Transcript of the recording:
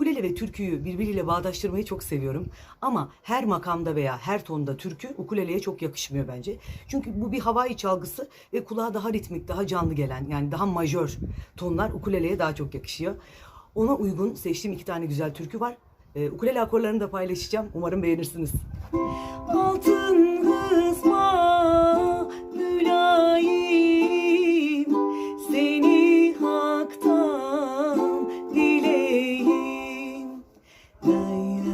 Ukulele ve türküyü birbiriyle bağdaştırmayı çok seviyorum. Ama her makamda veya her tonda türkü ukuleleye çok yakışmıyor bence. Çünkü bu bir havai çalgısı ve kulağa daha ritmik, daha canlı gelen yani daha majör tonlar ukuleleye daha çok yakışıyor. Ona uygun seçtiğim iki tane güzel türkü var. Ee, ukulele akorlarını da paylaşacağım. Umarım beğenirsiniz. Lay